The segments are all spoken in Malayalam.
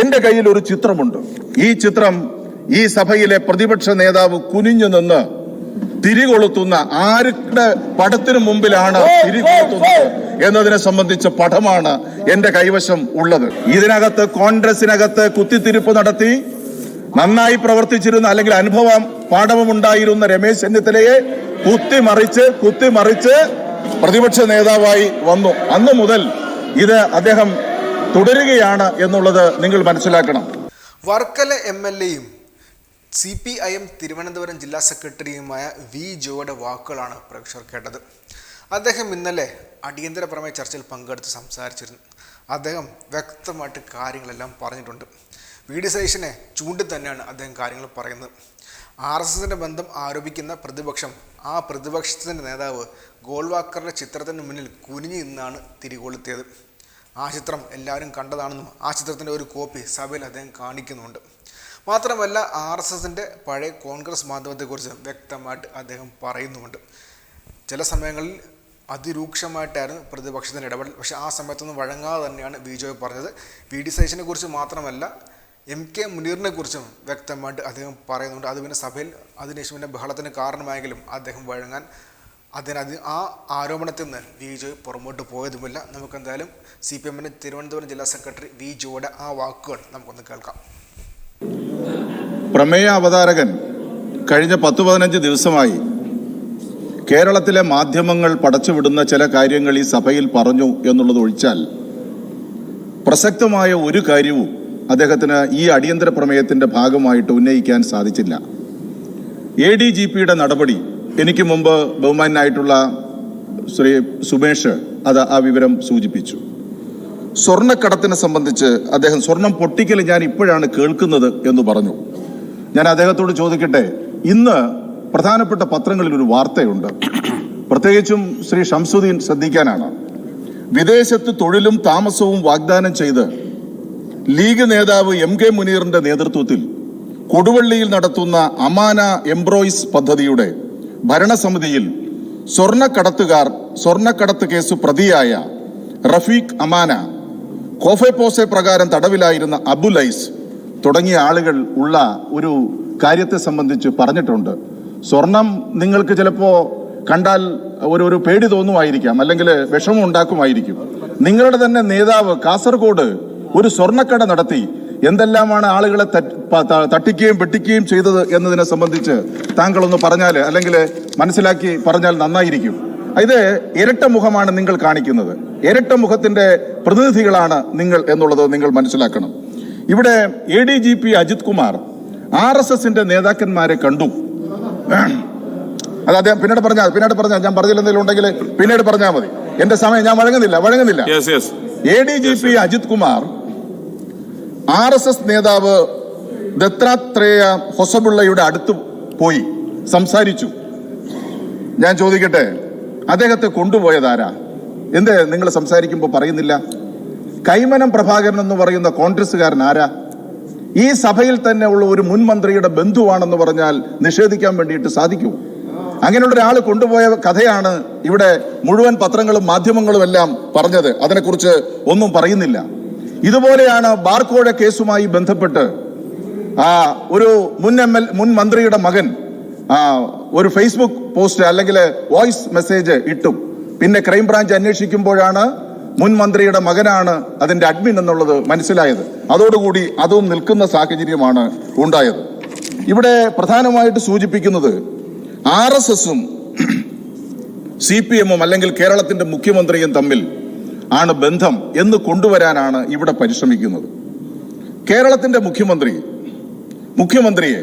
എന്റെ കയ്യിൽ ഒരു ചിത്രമുണ്ട്. ഈ ചിത്രം ഈ സഭയിലെ പ്രതിപക്ഷ നേതാവ് കുനിഞ്ഞു നിന്ന് തിരികൊളുത്തുന്ന ആരുടെ പടത്തിനു മുമ്പിലാണ് തിരികൊളുത്തുന്നത് എന്നതിനെ സംബന്ധിച്ച പടമാണ് എന്റെ കൈവശം ഉള്ളത്. ഇതിനകത്ത് കോൺഗ്രസിനകത്ത് കുത്തിത്തിരിപ്പ് നടത്തി നന്നായി പ്രവർത്തിച്ചിരുന്ന അല്ലെങ്കിൽ അനുഭവം പാഠവുമുണ്ടായിരുന്ന രമേശ് ചെന്നിത്തലയെ കുത്തിമറിച്ച് കുത്തിമറിച്ച് പ്രതിപക്ഷ നേതാവായി വന്നു. അന്നു മുതൽ ഇത് അദ്ദേഹം തുടരുകയാണ് എന്നുള്ളത് നിങ്ങൾ മനസ്സിലാക്കണം. വർക്കല എം എൽ എയും C P I M Thiruvananthapuram ജില്ലാ സെക്രട്ടറിയുമായ വി ജോയുടെ വാക്കുകളാണ് പ്രേക്ഷകർ കേട്ടത്. അദ്ദേഹം ഇന്നലെ അടിയന്തര പ്രമേയ ചർച്ചയിൽ പങ്കെടുത്ത് സംസാരിച്ചിരുന്നു. അദ്ദേഹം വ്യക്തമായിട്ട് കാര്യങ്ങളെല്ലാം പറഞ്ഞിട്ടുണ്ട്. വി ഡി ചൂണ്ടി തന്നെയാണ് അദ്ദേഹം കാര്യങ്ങൾ പറയുന്നത്. ആർ എസ് എസിന്റെ ബന്ധം ആരോപിക്കുന്ന പ്രതിപക്ഷം ആ പ്രതിപക്ഷത്തിന്റെ നേതാവ് ഗോൾവാക്കറുടെ ചിത്രത്തിന് മുന്നിൽ കുനിഞ്ഞു നിന്നാണ് തിരികൊളുത്തിയത് ആ ചിത്രം എല്ലാവരും കണ്ടതാണെന്നും ആ ചിത്രത്തിന്റെ ഒരു കോപ്പി സഭയിൽ അദ്ദേഹം കാണിക്കുന്നുണ്ട് മാത്രമല്ല ആർ എസ് എസിന്റെ പഴയ കോൺഗ്രസ് മാധ്യമത്തെക്കുറിച്ച് വ്യക്തമായിട്ട് അദ്ദേഹം പറയുന്നുമുണ്ട്. ചില സമയങ്ങളിൽ അതിരൂക്ഷമായിട്ടായിരുന്നു പ്രതിപക്ഷത്തിന്റെ ഇടപെടൽ. പക്ഷേ ആ സമയത്തൊന്നും വഴങ്ങാതെ തന്നെയാണ് ബിജോയ് പറഞ്ഞത്. വി ഡി സതീശനെ കുറിച്ച് മാത്രമല്ല എം കെ മുനീറിനെ കുറിച്ചും വ്യക്തമായിട്ട് അദ്ദേഹം പറയുന്നുണ്ട്. അത് പിന്നെ സഭയിൽ അതിനുശേഷം പിന്നെ ബഹളത്തിന് കാരണമായെങ്കിലും അദ്ദേഹം വഴങ്ങാൻ അതിനത് ആ ആരോപണത്തിൽ നിന്ന് വി ജോയ് പുറമോട്ട് പോയതുമില്ല. നമുക്കെന്തായാലും സി പി എമ്മിന്റെ തിരുവനന്തപുരം ജില്ലാ സെക്രട്ടറി വി ജോയുടെ ആ വാക്കുകൾ നമുക്കൊന്ന് കേൾക്കാം. പ്രമേയ അവതാരകൻ കഴിഞ്ഞ പത്ത് പതിനഞ്ച് ദിവസമായി കേരളത്തിലെ മാധ്യമങ്ങൾ പടച്ചുവിടുന്ന ചില കാര്യങ്ങൾ ഈ സഭയിൽ പറഞ്ഞു എന്നുള്ളത് ഒഴിച്ചാൽ പ്രസക്തമായ ഒരു കാര്യവും അദ്ദേഹത്തിന് ഈ അടിയന്തര പ്രമേയത്തിന്റെ ഭാഗമായിട്ട് ഉന്നയിക്കാൻ സാധിച്ചില്ല. എ ഡി ജി പിയുടെ നടപടി എനിക്ക് മുമ്പ് ബഹുമാനായിട്ടുള്ള ശ്രീ സുമേഷ് അത് ആ വിവരം സൂചിപ്പിച്ചു. സ്വർണക്കടത്തിനെ സംബന്ധിച്ച് അദ്ദേഹം സ്വർണം പൊട്ടിക്കൽ ഞാൻ ഇപ്പോഴാണ് കേൾക്കുന്നത് എന്ന് പറഞ്ഞു. ഞാൻ അദ്ദേഹത്തോട് ചോദിക്കട്ടെ ഇന്ന് പ്രധാനപ്പെട്ട പത്രങ്ങളിൽ ഒരു വാർത്തയുണ്ട്. പ്രത്യേകിച്ചും ശ്രീ ഷംസുദ്ദീൻ ശ്രദ്ധിക്കാനാണ്. വിദേശത്ത് തൊഴിലും താമസവും വാഗ്ദാനം ചെയ്ത് ലീഗ് നേതാവ് എം കെ മുനീറിന്റെ നേതൃത്വത്തിൽ കൊടുവള്ളിയിൽ നടത്തുന്ന അമാന എംബ്രോയിസ് പദ്ധതിയുടെ ഭരണസമിതിയിൽ സ്വർണക്കടത്തുകാർ സ്വർണക്കടത്ത് കേസ് പ്രതിയായ റഫീഖ് അമാന കോഫെപ്പോസെ പ്രകാരം തടവിലായിരുന്ന അബുലൈസ് തുടങ്ങിയ ആളുകൾ ഉള്ള ഒരു കാര്യത്തെ സംബന്ധിച്ച് പറഞ്ഞിട്ടുണ്ട്. സ്വർണം നിങ്ങൾക്ക് ചിലപ്പോൾ കണ്ടാൽ ഒരു ഒരു പേടി തോന്നുമായിരിക്കാം അല്ലെങ്കിൽ വിഷമം ഉണ്ടാക്കുമായിരിക്കും. നിങ്ങളുടെ തന്നെ നേതാവ് കാസർഗോഡ് ഒരു സ്വർണക്കട നടത്തി എന്തെല്ലാമാണ് ആളുകളെ തട്ടിക്കുകയും വെട്ടിക്കുകയും ചെയ്തത് എന്നതിനെ സംബന്ധിച്ച് താങ്കളൊന്ന് പറഞ്ഞാൽ അല്ലെങ്കിൽ മനസ്സിലാക്കി പറഞ്ഞാൽ നന്നായിരിക്കും. ഇത് ഇരട്ട മുഖമാണ് നിങ്ങൾ കാണിക്കുന്നത്. ഇരട്ട മുഖത്തിന്റെ പ്രതിനിധികളാണ് നിങ്ങൾ എന്നുള്ളത് നിങ്ങൾ മനസ്സിലാക്കണം. ഇവിടെ A D G P Ajith Kumar R S എസിന്റെ നേതാക്കന്മാരെ കണ്ടു. അത് അദ്ദേഹം പിന്നീട് പറഞ്ഞാൽ പിന്നീട് പറഞ്ഞാൽ ഞാൻ പറഞ്ഞില്ല എന്തെങ്കിലും ഉണ്ടെങ്കിൽ പിന്നീട് പറഞ്ഞാൽ മതി. എന്റെ സമയം ഞാൻ വഴങ്ങുന്നില്ല വഴങ്ങുന്നില്ല. A D G P Ajith Kumar R S S നേതാവ് ദത്താത്രേയ ഹൊസബുള്ളയുടെ അടുത്ത് പോയി സംസാരിച്ചു. ഞാൻ ചോദിക്കട്ടെ അദ്ദേഹത്തെ കൊണ്ടുപോയതാരാ എന്ത് നിങ്ങൾ സംസാരിക്കുമ്പോൾ പറയുന്നില്ല? കൈമനം പ്രഭാകരൻ എന്ന് പറയുന്ന കോൺഗ്രസ്സുകാരൻ ആരാ? ഈ സഭയിൽ തന്നെ ഉള്ള ഒരു മുൻ മന്ത്രിയുടെ ബന്ധുവാണെന്ന് പറഞ്ഞാൽ നിഷേധിക്കാൻ വേണ്ടിയിട്ട് സാധിക്കൂ. അങ്ങനെയുള്ള ഒരാൾ കൊണ്ടുപോയ കഥയാണ് ഇവിടെ മുഴുവൻ പത്രങ്ങളും മാധ്യമങ്ങളും എല്ലാം പറഞ്ഞത്. അതിനെക്കുറിച്ച് ഒന്നും പറയുന്നില്ല. ഇതുപോലെയാണ് ബാർക്കോഴ കേസുമായി ബന്ധപ്പെട്ട് ആ ഒരു മുൻ എം എൽ മുൻ മന്ത്രിയുടെ മകൻ ഒരു ഫേസ്ബുക്ക് പോസ്റ്റ് അല്ലെങ്കിൽ വോയിസ് മെസ്സേജ് ഇട്ടും. പിന്നെ ക്രൈംബ്രാഞ്ച് അന്വേഷിക്കുമ്പോഴാണ് മുൻ മന്ത്രിയുടെ മകനാണ് അതിന്റെ അഡ്മിൻ എന്നുള്ളത് മനസ്സിലായത്. അതോടുകൂടി അതും നിൽക്കുന്ന സാഹചര്യമാണ് ഉണ്ടായത്. ഇവിടെ പ്രധാനമായിട്ട് സൂചിപ്പിക്കുന്നത് ആർ എസ് എസും സി പി എമ്മും അല്ലെങ്കിൽ കേരളത്തിന്റെ മുഖ്യമന്ത്രിയും തമ്മിൽ ആണ് ബന്ധം എന്ന് കൊണ്ടുവരാനാണ് ഇവിടെ പരിശ്രമിക്കുന്നത്. കേരളത്തിന്റെ മുഖ്യമന്ത്രി മുഖ്യമന്ത്രിയെ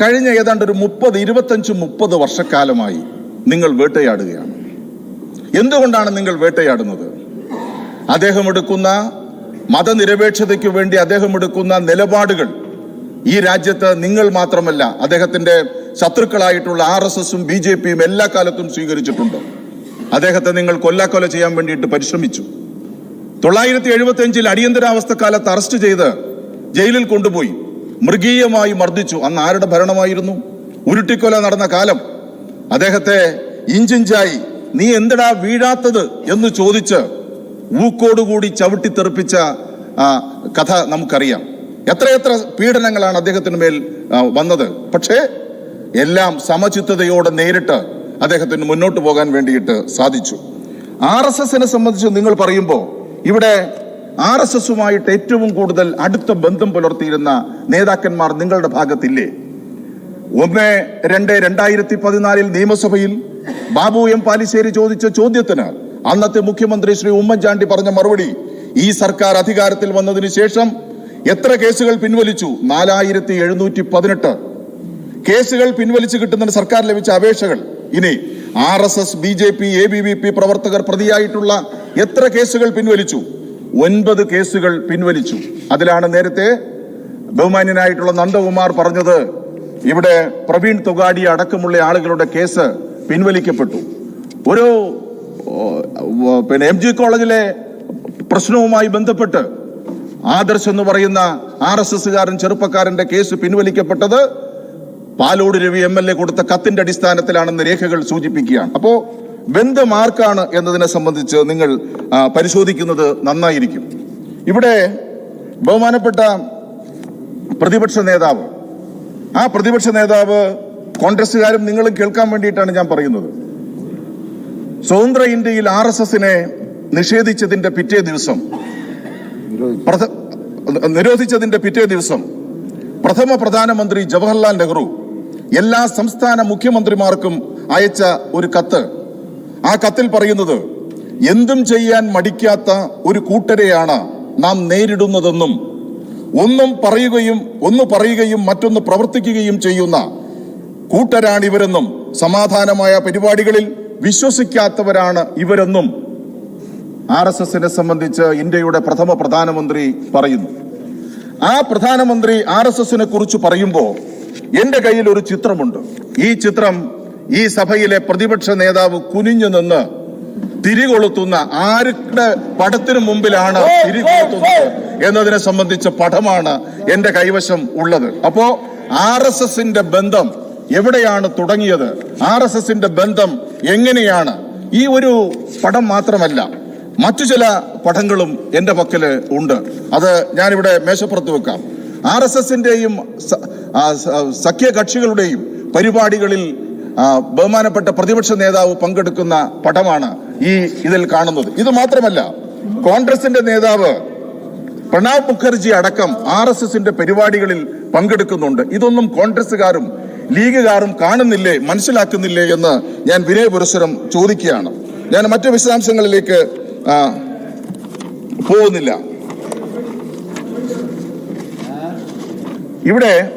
കഴിഞ്ഞ ഏതാണ്ട് ഒരു മുപ്പത് ഇരുപത്തഞ്ച് മുപ്പത് വർഷക്കാലമായി നിങ്ങൾ വേട്ടയാടുകയാണ്. എന്തുകൊണ്ടാണ് നിങ്ങൾ വേട്ടയാടുന്നത്? അദ്ദേഹം എടുക്കുന്ന മതനിരപേക്ഷതയ്ക്ക് വേണ്ടി അദ്ദേഹം എടുക്കുന്ന നിലപാടുകൾ ഈ രാജ്യത്ത് നിങ്ങൾ മാത്രമല്ല അദ്ദേഹത്തിന്റെ ശത്രുക്കളായിട്ടുള്ള ആർ എസ് എസും ബി ജെ പിയും എല്ലാ കാലത്തും സ്വീകരിച്ചിട്ടുണ്ട്. അദ്ദേഹത്തെ നിങ്ങൾ കൊല്ലാക്കൊല ചെയ്യാൻ വേണ്ടിയിട്ട് പരിശ്രമിച്ചു. തൊള്ളായിരത്തി എഴുപത്തി അഞ്ചിൽ അടിയന്തരാവസ്ഥ കാലത്ത് അറസ്റ്റ് ചെയ്ത് ജയിലിൽ കൊണ്ടുപോയി. മൃഗീയമായി മർദ്ദിച്ചു. അന്ന് ആരുടെ ഭരണമായിരുന്നു? ഉരുട്ടിക്കൊല നടന്ന കാലം. അദ്ദേഹത്തെ ഇഞ്ചിഞ്ചായി നീ എന്തിടാ വീഴാത്തത്? എന്ന് ചോദിച്ച് ഊക്കോടുകൂടി ചവിട്ടിത്തെറിപ്പിച്ച ആ, കഥ നമുക്കറിയാം. എത്രയെത്ര പീഡനങ്ങളാണ് അദ്ദേഹത്തിന് മേൽ വന്നത്. പക്ഷേ എല്ലാം സമചിത്തതയോടെ നേരിട്ട് അദ്ദേഹത്തിന് മുന്നോട്ട് പോകാൻ വേണ്ടിയിട്ട് സാധിച്ചു. ആർ എസ് എസിനെ സംബന്ധിച്ച് നിങ്ങൾ പറയുമ്പോൾ ഇവിടെ ആർ എസ് എസുമായിട്ട് ഏറ്റവും കൂടുതൽ അടുത്ത ബന്ധം പുലർത്തിയിരുന്ന നേതാക്കന്മാർ നിങ്ങളുടെ ഭാഗത്തില്ലേ? ഒന്ന് രണ്ട് രണ്ടായിരത്തി പതിനാലിൽ നിയമസഭയിൽ ബാബു എം പാലിശ്ശേരി ചോദിച്ച ചോദ്യത്തിന് അന്നത്തെ മുഖ്യമന്ത്രി ശ്രീ ഉമ്മൻചാണ്ടി പറഞ്ഞ മറുപടി ഈ സർക്കാർ അധികാരത്തിൽ വന്നതിന് ശേഷം എത്ര കേസുകൾ പിൻവലിച്ചു? നാലായിരത്തി എഴുന്നൂറ്റി പതിനെട്ട്. കേസുകൾ പിൻവലിച്ചു കിട്ടുന്ന സർക്കാർ ലഭിച്ച അപേക്ഷകൾ ഇനി R S S B J P A B V P പ്രവർത്തകർ പ്രതിയായിട്ടുള്ള എത്ര കേസുകൾ പിൻവലിച്ചു? ഒൻപത് കേസുകൾ പിൻവലിച്ചു. അതിലാണ് നേരത്തെ ബഹുമാന്യനായിട്ടുള്ള നന്ദകുമാർ പറഞ്ഞത് ഇവിടെ പ്രവീൺ തുകാടി അടക്കമുള്ള ആളുകളുടെ കേസ് പിൻവലിക്കപ്പെട്ടു. ഒരു പിന്നെ എം ജി കോളേജിലെ പ്രശ്നവുമായി ബന്ധപ്പെട്ട് ആദർശ് എന്ന് പറയുന്ന ആർ എസ് എസുകാരൻ ചെറുപ്പക്കാരന്റെ case പിൻവലിക്കപ്പെട്ടത് Palode Ravi M L A കൊടുത്ത കത്തിന്റെ അടിസ്ഥാനത്തിലാണെന്ന് രേഖകൾ സൂചിപ്പിക്കുകയാണ്. അപ്പോ ബന്ധ മാർക്കാണ് എന്നതിനെ സംബന്ധിച്ച് നിങ്ങൾ പരിശോധിക്കുന്നത് നന്നായിരിക്കും. ഇവിടെ ബഹുമാനപ്പെട്ട പ്രതിപക്ഷ നേതാവ് ആ പ്രതിപക്ഷ നേതാവ് കോൺഗ്രസ്സുകാരും നിങ്ങളും കേൾക്കാൻ വേണ്ടിയിട്ടാണ് ഞാൻ പറയുന്നത്. സ്വതന്ത്ര ഇന്ത്യയിൽ ആർ എസ് എസിനെ നിഷേധിച്ചതിന്റെ പിറ്റേ ദിവസം നിരോധിച്ചതിന്റെ പിറ്റേ ദിവസം പ്രഥമ പ്രധാനമന്ത്രി ജവഹർലാൽ നെഹ്റു എല്ലാ സംസ്ഥാന മുഖ്യമന്ത്രിമാർക്കും അയച്ച ഒരു കത്ത്. ആ കത്തിൽ പറയുന്നത് എന്തും ചെയ്യാൻ മടിക്കാത്ത ഒരു കൂട്ടരെയാണ് നാം നേരിടുന്നതെന്നും ഒന്നും പറയുകയും ഒന്ന് പറയുകയും മറ്റൊന്ന് പ്രവർത്തിക്കുകയും ചെയ്യുന്ന കൂട്ടരാണിവരെന്നും സമാധാനമായ പരിപാടികളിൽ വിശ്വസിക്കാത്തവരാണ് ഇവരെന്നും ആർ എസ് എസിനെ സംബന്ധിച്ച് ഇന്ത്യയുടെ പ്രഥമ പ്രധാനമന്ത്രി പറയുന്നു. ആ പ്രധാനമന്ത്രി ആർ എസ് എസിനെ കുറിച്ച് പറയുമ്പോൾ എന്റെ കയ്യിൽ ഒരു ചിത്രമുണ്ട്. ഈ ചിത്രം ഈ സഭയിലെ പ്രതിപക്ഷ നേതാവ് കുനിഞ്ഞു നിന്ന് തിരികൊളുത്തുന്ന ആരുടെ പടത്തിനു മുമ്പിലാണ് തിരികൊളുത്തുന്നത് എന്നതിനെ സംബന്ധിച്ച പടമാണ് എന്റെ കൈവശം ഉള്ളത്. അപ്പോ ആർ എസ് എസിന്റെ ബന്ധം എവിടെയാണ് തുടങ്ങിയത്? ആർ എസ് എസിന്റെ ബന്ധം എങ്ങനെയാണ്? ഈ ഒരു പടം മാത്രമല്ല മറ്റു ചില പടങ്ങളും എന്റെ പക്കൽ ഉണ്ട്. അത് ഞാനിവിടെ മേശപ്പുറത്ത് വെക്കാം. ആർ എസ് എസിന്റെയും സഖ്യകക്ഷികളുടെയും പരിപാടികളിൽ ബഹുമാനപ്പെട്ട പ്രതിപക്ഷ നേതാവ് പങ്കെടുക്കുന്ന പടമാണ് ഈ ഇതിൽ കാണുന്നത്. ഇത് മാത്രമല്ല കോൺഗ്രസിന്റെ നേതാവ് പ്രണാബ് മുഖർജി അടക്കം ആർ എസ് എസിന്റെ പരിപാടികളിൽ പങ്കെടുക്കുന്നുണ്ട്. ഇതൊന്നും കോൺഗ്രസുകാരും ലീഗുകാരും കാണുന്നില്ലേ മനസ്സിലാക്കുന്നില്ലേ എന്ന് ഞാൻ വിനയപുരസ്സരം ചോദിക്കുകയാണ്. ഞാൻ മറ്റു വിശദാംശങ്ങളിലേക്ക് പോകുന്നില്ല. ഇവിടെ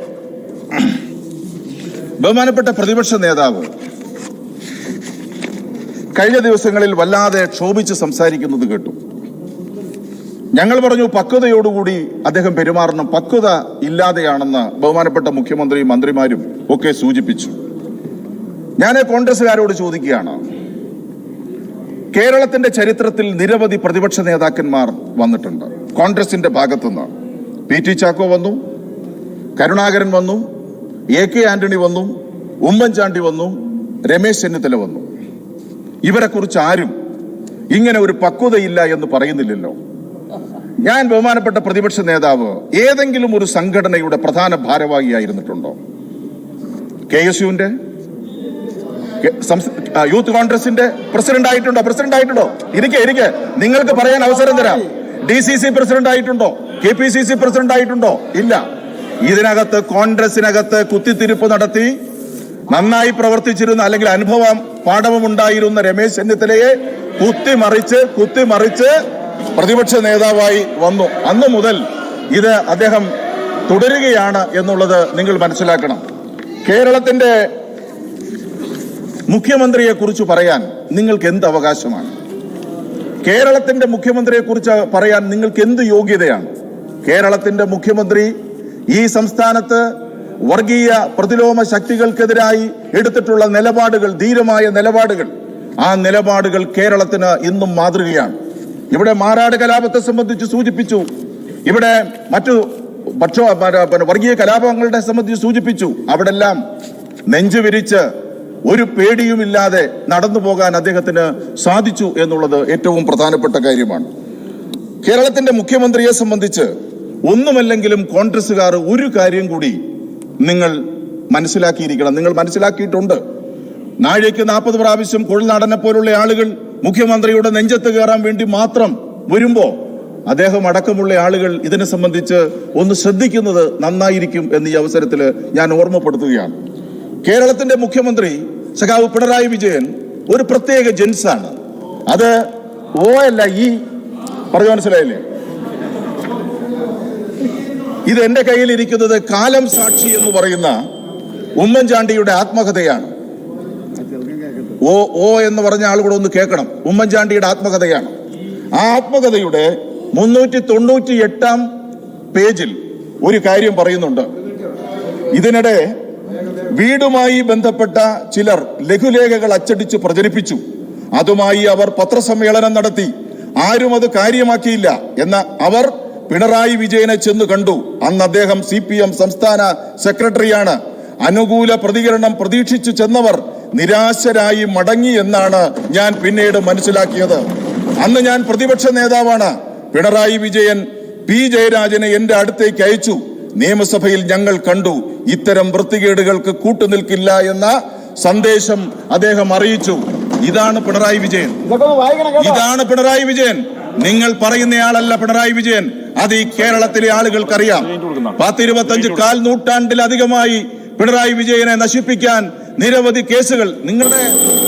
ബഹുമാനപ്പെട്ട പ്രതിപക്ഷ നേതാവ് കഴിഞ്ഞ ദിവസങ്ങളിൽ വല്ലാതെ ക്ഷോഭിച്ച് സംസാരിക്കുന്നത് കേട്ടു. ഞങ്ങൾ പറഞ്ഞു പക്വതയോടുകൂടി അദ്ദേഹം പെരുമാറണം. പക്വത ഇല്ലാതെയാണെന്ന് ബഹുമാനപ്പെട്ട മുഖ്യമന്ത്രിയും മന്ത്രിമാരും ഒക്കെ സൂചിപ്പിച്ചു. ഞാൻ കോൺഗ്രസുകാരോട് ചോദിക്കുകയാണ്. കേരളത്തിന്റെ ചരിത്രത്തിൽ നിരവധി പ്രതിപക്ഷ നേതാക്കന്മാർ വന്നിട്ടുണ്ട്. കോൺഗ്രസിന്റെ ഭാഗത്തുനിന്ന് പി ടി ചാക്കോ വന്നു. കരുണാകരൻ വന്നു എ കെ ആന്റണി വന്നു ഉമ്മൻചാണ്ടി വന്നു രമേശ് ചെന്നിത്തല വന്നു. ഇവരെ കുറിച്ച് ആരും ഇങ്ങനെ ഒരു പക്വതയില്ല എന്ന് പറയുന്നില്ലല്ലോ. ഞാൻ ബഹുമാനപ്പെട്ട പ്രതിപക്ഷ നേതാവ് ഏതെങ്കിലും ഒരു സംഘടനയുടെ പ്രധാന ഭാരവാഹിയായിരുന്നിട്ടുണ്ടോ കെ എസ് യുവിന്റെ? യൂത്ത് കോൺഗ്രസിന്റെ പ്രസിഡന്റ് ആയിട്ടുണ്ടോ? പ്രസിഡന്റ് ആയിട്ടുണ്ടോ? ഇരിക്കെ ഇരിക്കെ. നിങ്ങൾക്ക് പറയാൻ അവസരം തരാം. ഡി സി സി പ്രസിഡന്റ് ആയിട്ടുണ്ടോ? K P C C president ആയിട്ടുണ്ടോ? ഇല്ല. ഇതിനകത്ത് കോൺഗ്രസിനകത്ത് കുത്തിത്തിരിപ്പ് നടത്തി നന്നായി പ്രവർത്തിച്ചിരുന്ന അല്ലെങ്കിൽ അനുഭവം പാഠവും ഉണ്ടായിരുന്ന രമേശ് ചെന്നിത്തലയെ കുത്തിമറിച്ച് കുത്തിമറിച്ച് പ്രതിപക്ഷ നേതാവായി വന്നു. അന്നു മുതൽ ഇത് അദ്ദേഹം തുടരുകയാണ് എന്നുള്ളത് നിങ്ങൾ മനസ്സിലാക്കണം. കേരളത്തിന്റെ മുഖ്യമന്ത്രിയെ കുറിച്ച് പറയാൻ നിങ്ങൾക്ക് എന്ത് അവകാശമാണ്? കേരളത്തിന്റെ മുഖ്യമന്ത്രിയെ കുറിച്ച് പറയാൻ നിങ്ങൾക്ക് എന്ത് യോഗ്യതയാണ്? കേരളത്തിന്റെ മുഖ്യമന്ത്രി ഈ സംസ്ഥാനത്ത് വർഗീയ പ്രതിലോമ ശക്തികൾക്കെതിരായി എടുത്തിട്ടുള്ള നിലപാടുകൾ ധീരമായ നിലപാടുകൾ ആ നിലപാടുകൾ കേരളത്തിന് ഇന്നും മാതൃകയാണ്. ഇവിടെ മാറാട് കലാപത്തെ സംബന്ധിച്ച് സൂചിപ്പിച്ചു. ഇവിടെ മറ്റു പക്ഷോ വർഗീയ കലാപങ്ങളുടെ സംബന്ധിച്ച് സൂചിപ്പിച്ചു. അവിടെല്ലാം നെഞ്ചു വിരിച്ച് ഒരു പേടിയുമില്ലാതെ നടന്നു പോകാൻ അദ്ദേഹത്തിന് സാധിച്ചു എന്നുള്ളത് ഏറ്റവും പ്രധാനപ്പെട്ട കാര്യമാണ്. കേരളത്തിന്റെ മുഖ്യമന്ത്രിയെ സംബന്ധിച്ച് ഒന്നുമല്ലെങ്കിലും കോൺഗ്രസ്സുകാർ ഒരു കാര്യം കൂടി നിങ്ങൾ മനസ്സിലാക്കിയിരിക്കണം. നിങ്ങൾ മനസ്സിലാക്കിയിട്ടുണ്ട്. നാഴേക്ക് നാൽപ്പത് പ്രാവശ്യം കുഴൽനാടനെ പോലുള്ള ആളുകൾ മുഖ്യമന്ത്രിയുടെ നെഞ്ചത്ത് കയറാൻ വേണ്ടി മാത്രം വരുമ്പോ അദ്ദേഹം അടക്കമുള്ള ആളുകൾ ഇതിനെ സംബന്ധിച്ച് ഒന്ന് ശ്രദ്ധിക്കുന്നത് നന്നായിരിക്കും എന്ന് ഈ അവസരത്തിൽ ഞാൻ ഓർമ്മപ്പെടുത്തുകയാണ്. കേരളത്തിന്റെ മുഖ്യമന്ത്രി സഖാവ് പിണറായി വിജയൻ ഒരു പ്രത്യേക ജെൻസാണ്. അത് ഓ അല്ല ഈ. പറഞ്ഞു മനസ്സിലായില്ലേ? ഇത് എന്റെ കയ്യിലിരിക്കുന്നത് കാലം സാക്ഷി എന്ന് പറയുന്ന ഉമ്മൻചാണ്ടിയുടെ ആത്മകഥയാണ്. ഓ ഓ എന്ന് പറഞ്ഞ ആൾ കൂടെ ഒന്ന് കേൾക്കണം. ഉമ്മൻചാണ്ടിയുടെ ആത്മകഥയാണ്. ആ ആത്മകഥയുടെ മുന്നൂറ്റി തൊണ്ണൂറ്റി എട്ടാം പേജിൽ ഒരു കാര്യം പറയുന്നുണ്ട്. ഇതിനിടെ വീടുമായി ബന്ധപ്പെട്ട ചിലർ ലഘുലേഖകൾ അച്ചടിച്ച് പ്രചരിപ്പിച്ചു. അതുമായി അവർ പത്രസമ്മേളനം നടത്തി. ആരും അത് കാര്യമാക്കിയില്ല എന്ന അവർ പിണറായി വിജയനെ ചെന്ന് കണ്ടു. അന്ന് അദ്ദേഹം സി പി എം സംസ്ഥാന സെക്രട്ടറിയാണ്. അനുകൂല പ്രതികരണം പ്രതീക്ഷിച്ചു ചെന്നവർ നിരാശരായി മടങ്ങി എന്നാണ് ഞാൻ പിന്നീട് മനസ്സിലാക്കിയത്. അന്ന് ഞാൻ പ്രതിപക്ഷ നേതാവാണ്. പിണറായി വിജയൻ പി ജയരാജനെ എന്റെ അടുത്തേക്ക് അയച്ചു. നിയമസഭയിൽ ഞങ്ങൾ കണ്ടു. ഇത്തരം വൃത്തികേടുകൾക്ക് കൂട്ടുനിൽക്കില്ല എന്ന സന്ദേശം അദ്ദേഹം അറിയിച്ചു. ഇതാണ് പിണറായി വിജയൻ. ഇതാണ് പിണറായി വിജയൻ. നിങ്ങൾ പറയുന്നയാളല്ല പിണറായി വിജയൻ. അത് ഈ കേരളത്തിലെ ആളുകൾക്കറിയാം. പത്തിരുപത്തഞ്ച് കാൽ നൂറ്റാണ്ടിലധികമായി പിണറായി വിജയനെ നശിപ്പിക്കാൻ നിരവധി കേസുകൾ. നിങ്ങളുടെ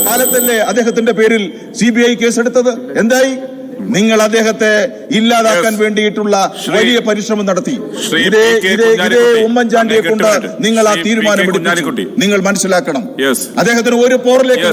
കാലത്തല്ലേ അദ്ദേഹത്തിന്റെ പേരിൽ സി ബി ഐ കേസെടുത്തത്? എന്തായി? നിങ്ങൾ അദ്ദേഹത്തെ ഇല്ലാതാക്കാൻ വേണ്ടിയിട്ടുള്ള വലിയ പരിശ്രമം നടത്തി. ഇതേ. ഇതേ ഇതേ ഉമ്മൻചാണ്ടിയെ കൊണ്ട് നിങ്ങൾ ആ. തീരുമാനം നിങ്ങൾ മനസ്സിലാക്കണം. അദ്ദേഹത്തിന് ഒരു പോറിലേക്ക്.